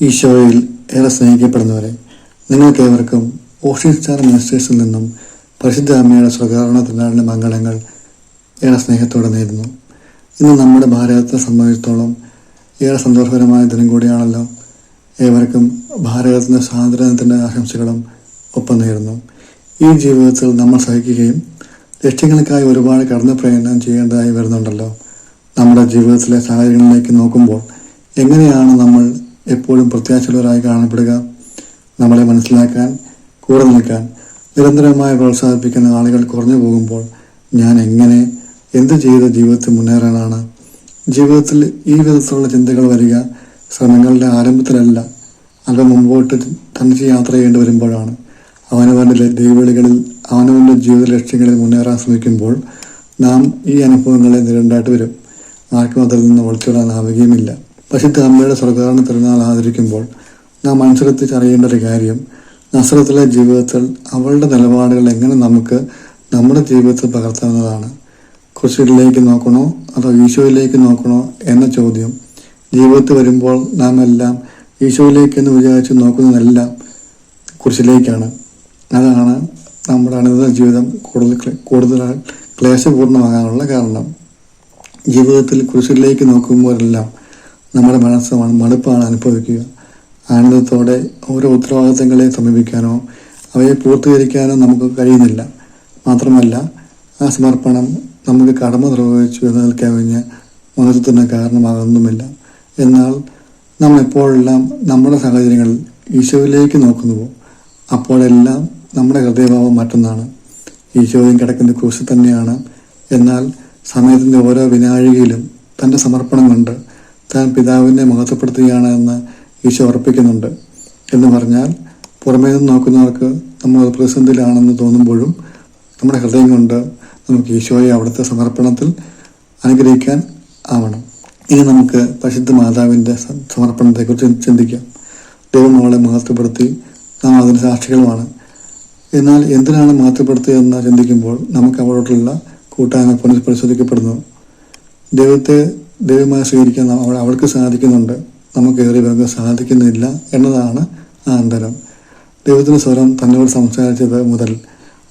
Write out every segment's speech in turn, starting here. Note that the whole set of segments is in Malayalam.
ഈശോയിൽ ഏറെ സ്നേഹിക്കപ്പെടുന്നവരെ നിങ്ങൾക്കേവർക്കും ഓഷൻ സ്റ്റാർ മിനിസ്റ്റേഴ്സിൽ നിന്നും പരിശുദ്ധ അമ്മയുടെ സ്വകാരണ തിരുനാളിന്റെ മംഗളങ്ങൾ ഏറെ സ്നേഹത്തോടെ നേരുന്നു. ഇന്ന് നമ്മുടെ ഭാരതത്തെ സംബന്ധിച്ചിടത്തോളം ഏറെ സന്തോഷകരമായ ദിനം കൂടിയാണല്ലോ ഏവർക്കും ഭാരതത്തിന്റെ സ്വാതന്ത്ര്യത്തിന്റെ ആശംസകളും ഒപ്പം നേരുന്നു. ഈ ജീവിതത്തിൽ നമ്മൾ സഹിക്കുകയും ലക്ഷ്യങ്ങൾക്കായി ഒരുപാട് കടന്നു പ്രയത്നം ചെയ്യേണ്ടതായി വരുന്നുണ്ടല്ലോ. നമ്മുടെ ജീവിതത്തിലെ സാഹചര്യങ്ങളിലേക്ക് നോക്കുമ്പോൾ എങ്ങനെയാണ് നമ്മൾ എപ്പോഴും പ്രത്യാശയുള്ളവരായി കാണപ്പെടുക? നമ്മളെ മനസ്സിലാക്കാൻ കൂടെ നിൽക്കാൻ നിരന്തരമായി പ്രോത്സാഹിപ്പിക്കുന്ന ആളുകൾ കുറഞ്ഞു പോകുമ്പോൾ ഞാൻ എങ്ങനെ എന്ത് ചെയ്ത് ജീവിതത്തിൽ മുന്നേറാനാണ് ജീവിതത്തിൽ ഈ വിധത്തിലുള്ള ചിന്തകൾ വരിക ശ്രമങ്ങളുടെ ആരംഭത്തിലല്ല അല്പം മുമ്പോട്ട് തനിച്ച് യാത്ര ചെയ്യേണ്ടി വരുമ്പോഴാണ്. അവനവന്റെ ദൈവവിളികളിൽ അവനവന്റെ ജീവിത ലക്ഷ്യങ്ങളിൽ മുന്നേറാൻ ശ്രമിക്കുമ്പോൾ നാം ഈ അനുഭവങ്ങളെ നേരിടേണ്ടതായിട്ട് വരും. ആർക്കും അതിൽ നിന്ന് ഒളിച്ചോടാനാവുകയുമില്ല പശുദ്ധ അമ്മയുടെ സ്വർഗാരണ തിരുനാൾ ആദരിക്കുമ്പോൾ നാം മനസ്സിലെത്തിച്ച് അറിയേണ്ട ഒരു കാര്യം നസ്രത്തിലെ ജീവിതത്തിൽ അവളുടെ നിലപാടുകൾ എങ്ങനെ നമുക്ക് നമ്മുടെ ജീവിതത്തിൽ പകർത്താവുന്നതാണ്. കുരിശിലേക്ക് നോക്കണോ അതോ ഈശോയിലേക്ക് നോക്കണോ എന്ന ചോദ്യം. ജീവിതത്തിൽ വരുമ്പോൾ നാം എല്ലാം ഈശോയിലേക്ക് എന്ന് വിചാരിച്ച് നോക്കുന്നതെല്ലാം കുരിശിലേക്കാണ്. അതാണ് നമ്മുടെ അനുദിന ജീവിതം കൂടുതൽ കൂടുതൽ ക്ലേശപൂർണമാകാനുള്ള കാരണം. ജീവിതത്തിൽ കുരിശിലേക്ക് നോക്കുമ്പോഴെല്ലാം നമ്മുടെ മനസ്സ് മടുപ്പാണ് അനുഭവിക്കുക. ആനന്ദത്തോടെ ഓരോ ഉത്തരവാദിത്തങ്ങളെ സമീപിക്കാനോ അവയെ പൂർത്തീകരിക്കാനോ നമുക്ക് കഴിയുന്നില്ല. മാത്രമല്ല ആ സമർപ്പണം നമുക്ക് കടമ നിർവഹിച്ചു എന്ന് നിൽക്കാൻ കഴിഞ്ഞ മഹത്വത്തിന് കാരണമാകുന്നുമില്ല. എന്നാൽ നാം എപ്പോഴെല്ലാം നമ്മുടെ സാഹചര്യങ്ങളിൽ ഈശോയിലേക്ക് നോക്കുന്നുവോ? അപ്പോഴെല്ലാം നമ്മുടെ ഹൃദയഭാവം മറ്റൊന്നാണ്. ഈശോയും കിടക്കുന്ന ക്രൂശിൽ തന്നെയാണ്. എന്നാൽ സമയത്തിന്റെ ഓരോ വിനാഴികയിലും തന്റെ സമർപ്പണം കൊണ്ട് താൻ പിതാവിനെ മഹത്വപ്പെടുത്തുകയാണ് എന്ന് ഈശോ ഉറപ്പിക്കുന്നുണ്ട്. എന്ന് പറഞ്ഞാൽ പുറമേ നിന്ന് നോക്കുന്നവർക്ക് നമ്മൾ പ്രതിസന്ധിയിലാണെന്ന് തോന്നുമ്പോഴും നമ്മുടെ ഹൃദയം കൊണ്ട് നമുക്ക് ഈശോയെ അവിടുത്തെ സമർപ്പണത്തിൽ അനുഗ്രഹിക്കാൻ ആവണം. ഇനി നമുക്ക് പരിശുദ്ധ മാതാവിന്റെ സമർപ്പണത്തെക്കുറിച്ച് ചിന്തിക്കാം. ദൈവം നമ്മളെ മഹത്വപ്പെടുത്തി നാം അതിന് സാക്ഷികളുമാണ്. എന്നാൽ എന്തിനാണ് മഹത്വപ്പെടുത്തിയതെന്ന് ചിന്തിക്കുമ്പോൾ നമുക്ക് അവളോടുള്ള കൂട്ടായ്മ പുനഃ പരിശോധിക്കപ്പെടുന്നു. ദൈവത്തെ ദൈവമായി സ്വീകരിക്കാൻ അവൾ അവൾക്ക് സാധിക്കുന്നുണ്ട്. നമുക്ക് ഏറെ പേർക്ക് സാധിക്കുന്നില്ല എന്നതാണ് ആ അന്തരം. ദൈവത്തിന് സ്വരം തന്നോട് സംസാരിച്ചത് മുതൽ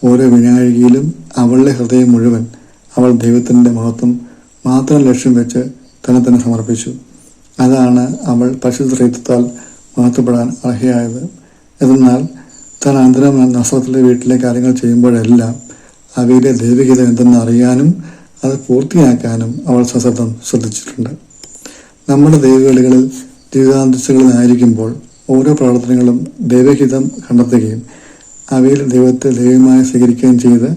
ഓരോ വിനാഴികയിലും അവളുടെ ഹൃദയം മുഴുവൻ അവൾ ദൈവത്തിന്റെ മഹത്വം മാത്രം ലക്ഷ്യം വെച്ച് തന്നെ തന്നെ സമർപ്പിച്ചു. അതാണ് അവൾ പരിശുദ്ധ റീത്തത്താൽ മഹത്വപ്പെടാൻ അർഹയായത്. എന്നാൽ താൻ അന്തരം നസ്രത്തിലെ വീട്ടിലെ കാര്യങ്ങൾ ചെയ്യുമ്പോഴെല്ലാം അവയിലെ ദൈവികത എന്തെന്ന് അറിയാനും അത് പൂർത്തിയാക്കാനും അവൾ സശ്രദ്ധം ശ്രദ്ധിച്ചിട്ടുണ്ട്. നമ്മുടെ ദൈവവിളികളിൽ ജീവിതാന്തസ്സുകളിലായിരിക്കുമ്പോൾ ഓരോ പ്രവർത്തനങ്ങളും ദൈവഹിതം കണ്ടെത്തുകയും അവയിൽ ദൈവത്തെ ദൈവമായി സ്വീകരിക്കുകയും ചെയ്ത്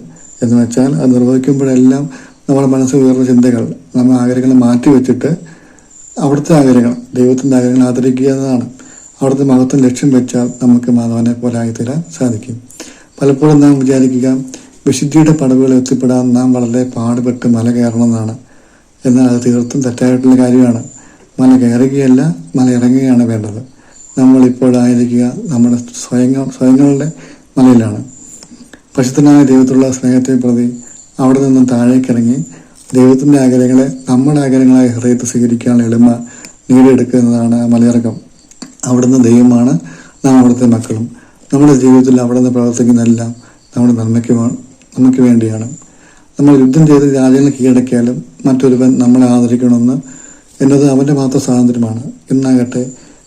എന്ന് വെച്ചാൽ അത് നിർവഹിക്കുമ്പോഴെല്ലാം നമ്മുടെ മനസ്സിൽ ഉയർന്ന ചിന്തകൾ നമ്മൾ ആഗ്രഹങ്ങൾ മാറ്റി വെച്ചിട്ട് അവിടുത്തെ ആഗ്രഹങ്ങൾ ദൈവത്തിന്റെ ആഗ്രഹങ്ങൾ ആദരിക്കുക എന്നതാണ്. അവിടുത്തെ മഹത്വം ലക്ഷ്യം വെച്ചാൽ നമുക്ക് മാധവനെ പോലെ ആയിത്തീരാൻ സാധിക്കും. പലപ്പോഴും നാം വിചാരിക്കുക വിശുദ്ധിയുടെ പടവുകൾ എത്തിപ്പെടാൻ നാം വളരെ പാടുപെട്ട് മല കയറണമെന്നാണ്. എന്നാൽ അത് തീർത്തും തെറ്റായിട്ടുള്ള കാര്യമാണ്. മല കയറുകയല്ല മല ഇറങ്ങുകയാണ് വേണ്ടത്. നമ്മളിപ്പോഴായിരിക്കുക നമ്മുടെ സ്വയങ്ങൾ സ്വയങ്ങളുടെ മലയിലാണ്. പശുത്തനായ ദൈവത്തിലുള്ള സ്നേഹത്തെ പ്രതി അവിടെ നിന്നും താഴേക്കിറങ്ങി ദൈവത്തിന്റെ ആഗ്രഹങ്ങളെ നമ്മുടെ ആഗ്രഹങ്ങളായി ഹൃദയത്തെ സ്വീകരിക്കാനുള്ള എളിമ ആ മലയിറക്കം അവിടുന്ന് ദൈവമാണ് നാം അവിടുത്തെ മക്കളും. നമ്മുടെ ജീവിതത്തിൽ അവിടുന്ന് പ്രവർത്തിക്കുന്നതെല്ലാം നമ്മുടെ നന്മയ്ക്ക് നമുക്ക് വേണ്ടിയാണ്. നമ്മൾ യുദ്ധം ചെയ്ത് രാജ്യങ്ങൾ കീഴടക്കിയാലും മറ്റൊരുവൻ നമ്മളെ ആദരിക്കണമെന്ന് എന്നത് അവന്റെ മാത്രം സ്വാതന്ത്ര്യമാണ്. ഇന്നാകട്ടെ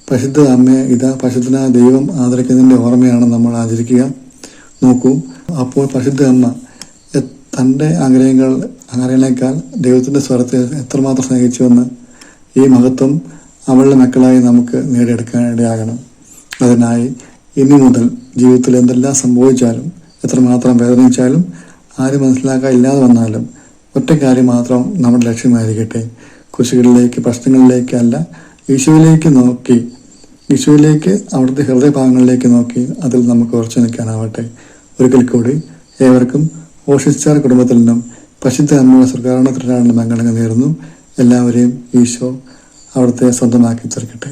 പരിശുദ്ധ അമ്മയെ ഇതാ പരിശുദ്ധന ദൈവം ആദരിക്കുന്നതിന്റെ ഓർമ്മയാണ് നമ്മൾ ആചരിക്കുക. നോക്കൂ അപ്പോൾ പരിശുദ്ധ അമ്മ തന്റെ ആഗ്രഹങ്ങൾ ആഗ്രഹങ്ങളെക്കാൾ ദൈവത്തിന്റെ സ്വരത്തെ എത്രമാത്രം സ്നേഹിച്ചുവെന്ന് ഈ മഹത്വം അവളുടെ മക്കളായി നമുക്ക് നേടിയെടുക്കാനിടയാകണം. അതിനായി ഇനി മുതൽ ജീവിതത്തിൽ എന്തെല്ലാം സംഭവിച്ചാലും എത്രമാത്രം വേദനിച്ചാലും ആരും മനസ്സിലാക്കാൻ ഇല്ലാതെ വന്നാലും ഒറ്റ കാര്യം മാത്രം നമ്മുടെ ലക്ഷ്യമായിരിക്കട്ടെ. കുശികളിലേക്ക് പ്രശ്നങ്ങളിലേക്കല്ല ഈശോയിലേക്ക് നോക്കി ഈശോയിലേക്ക് അവിടുത്തെ ഹൃദയഭാഗങ്ങളിലേക്ക് നോക്കി അതിൽ നമുക്ക് ഉറച്ചു നിൽക്കാനാവട്ടെ. ഒരിക്കൽ കൂടി ഏവർക്കും ഓഷിച്ചാർ കുടുംബത്തിൽ നിന്നും പശുദ്ധ അമ്മയുടെ സർക്കാരിന്റെ മംഗളങ്ങൾ നേരുന്നു. എല്ലാവരെയും ഈശോ അവിടുത്തെ സ്വന്തമാക്കി ചേർക്കട്ടെ.